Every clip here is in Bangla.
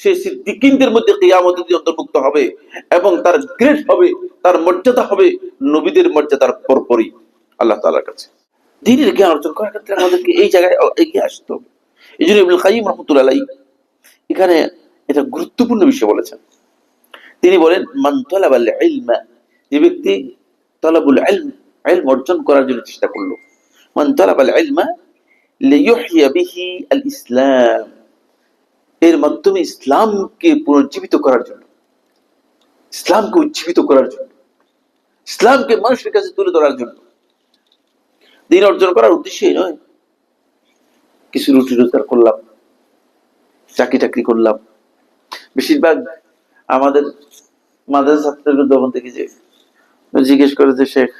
সে সিদ্দিকিনদের মধ্যে কিয়ামতের দিন অন্তর্ভুক্ত হবে এবং তার গ্রেড হবে, তার মর্যাদা হবে, নবীদের মর্যাদার পরপরই আল্লাহ তাআলার কাছে। দিনের জ্ঞান অর্জন করার ক্ষেত্রে আমাদেরকে এই জায়গায় এগিয়ে আসতে হবে। এই জন্য ইবনুল কাইয়িম রাহমাতুল্লাহ এখানে এটা গুরুত্বপূর্ণ বিষয় বলেছেন। তিনি বলেন, মান তালাবাল ইলমা যে ব্যক্তি তালাবুল ইলম ইলম অর্জন করার জন্য চেষ্টা করল। মান তালাবাল ইলমা লিইহইয়া বিহি আল ইসলাম এর মাধ্যমে ইসলামকে পুনর্জীবিত করার জন্য, ইসলামকে উজ্জীবিত করার জন্য, ইসলামকে মানুষের কাছে তুলে ধরার জন্য। দিন অর্জন করার উদ্দেশ্যই নয়। কিছু রুটি রোজগার করলাম, চাকরি টাকরি করলাম। বেশিরভাগ আমাদের মাদ্রাসা ছাত্রদের যখন দেখি যে জিজ্ঞেস করে যে, শেখ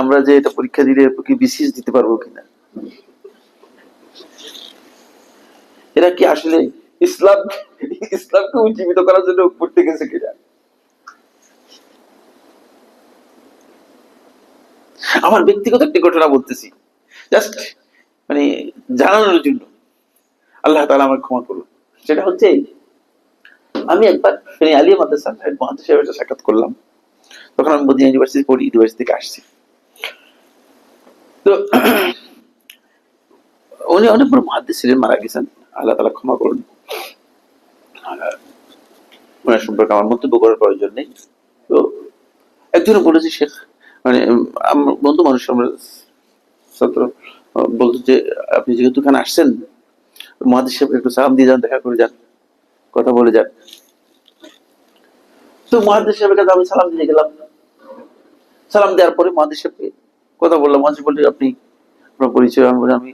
আমরা যে এটা পরীক্ষা দিলে কি বিসিএস দিতে পারব কিনা? এরা কি আসলে ইসলাম ইসলামকে উজ্জীবিত করার জন্য পড়তে গেছে কিনা? আমার ব্যক্তিগত একটি ঘটনা বলতেছি। জাস্ট মানে জানানোর জন্য। আল্লাহ তাআলা আমার ক্ষমা করুন। সেটা হচ্ছে, আমি একবার ফেনী আলিয়া মাদ্রাসা মহাদ সাহেবের সাক্ষাৎ করলাম। তখন আমি মদিনা ইউনিভার্সিটি পড়ি, ইউনিভার্সিটি থেকে আসছি। তো উনি অনেক বড় মহাদ্দেশ ছিলেন, মারা গেছেন। আল্লাহ তালা ক্ষমা করুন। ওনার সম্পর্কে আমার মন্তব্য করার প্রয়োজন নেই। তো একজনে বলেছে, শেখ মানে বন্ধু মানুষ, আমরা ছাত্র বলতো যে, আপনি যেহেতু এখানে আসছেন, মহাদেশ সাহেবকে একটু সালাম দিয়ে যান, দেখা করে যান, কথা বলে যান। তো মহাদেশ সাহেবের কাছে আমি সালাম দিয়ে গেলাম। সালাম দেওয়ার পরে মহাদেশ সাহেবকে কথা বললাম, মহাদেশ বললে আপনি আপনার পরিচয়, আমি বললাম আমি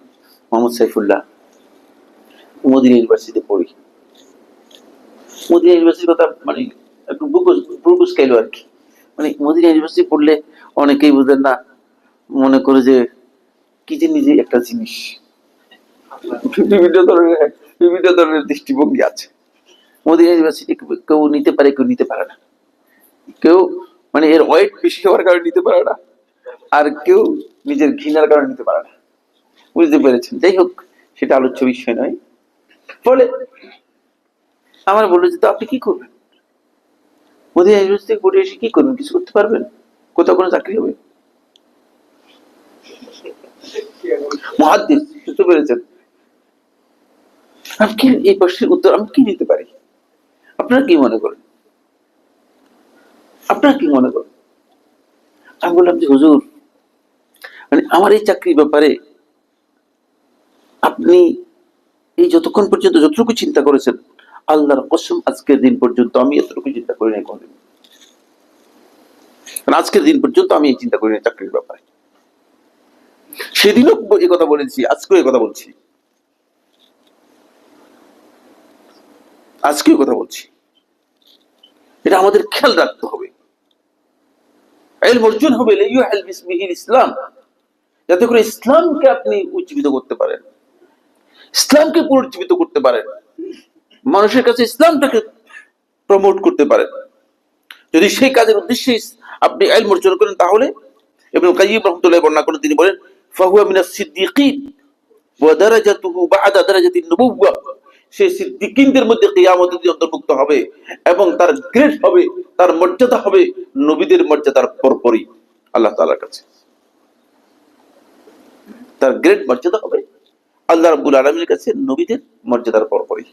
মোহাম্মদ সাইফুল্লাহ। মদিনা ইউনিভার্সিটিতে পড়ি। মদিনা ইউনিভার্সিটির কথা মানে একটু বুকু স্কেল আর কি। মানে মদিনা ইউনিভার্সিটি পড়লে অনেকেই বুঝেন না, মনে করে যে কি যে নিজে একটা জিনিস। বিভিন্ন ধরনের বিভিন্ন ধরনের দৃষ্টিভঙ্গি আছে। মদিনা ইউনিভার্সিটি কেউ নিতে পারে, কেউ নিতে পারে না। কেউ মানে এর ওয়েট বেশি হওয়ার কারণে নিতে পারে না, আর কেউ নিজের ঘৃণার কারণে নিতে পারে না। বুঝতে পেরেছেন? যাই হোক, সেটা আলোচ্য বিষয় নয়। ফলে আমার বলল যে, তো আপনি কি করবেন? ইউনিভার্সিটি এসে কি করবেন? কিছু করতে পারবেন? কোথাও কোনো চাকরি হবে? বুঝতে পেরেছেন আমি কি এই প্রশ্নের উত্তর আমি কি দিতে পারি? আপনারা কি মনে করেন? আপনারা কি মনে করেন? আমি বললাম যে, হুজুর মানে আমার এই চাকরির ব্যাপারে আপনি এই যতক্ষণ পর্যন্ত যতটুকু চিন্তা করেছেন, আল্লাহর কসম আজকের দিন পর্যন্ত আমি এতটুকু চিন্তা করি নাই কোনদিন। আজকের দিন পর্যন্ত আমি এই চিন্তা করি না চাকরির ব্যাপারে। সেদিনও এই কথা বলেছি, আজকেও এই কথা বলছি। আজকেও কথা বলছি। এটা আমাদের খেয়াল রাখতে হবে। এলম অর্জন হবে ইসলাম। যাতে করে ইসলামকে আপনি উজ্জীবিত করতে পারেন। ইসলামকে পুনর্জীবিত করতে পারেন। মানুষের কাছে ইসলামটাকে প্রমোট করতে পারেন। যদি সেই কাজের উদ্দেশ্যে আপনি আইল অর্জন করেন তাহলে এবং কাইয়িম রহমতুল্লাহ বর্ণনা করেন, তিনি বলেন, ফাহুয়া মিনাস সিদ্দিকিন ওয়া দারাজাতুহু বা'দা দারাজাতিন নবুওয়া। সে সিদ্দিকিনদের মধ্যে কিয়ামতের দিন অন্তর্ভুক্ত হবে এবং তার গ্রেড হবে, তার মর্যাদা হবে নবীদের মর্যাদার পরপরই, আল্লাহ তাআলার কাছে। তার গ্রেড মর্যাদা হবে আল্লাহ রবুল আলমীর কাছে নবীদের মর্যাদার পরপরই।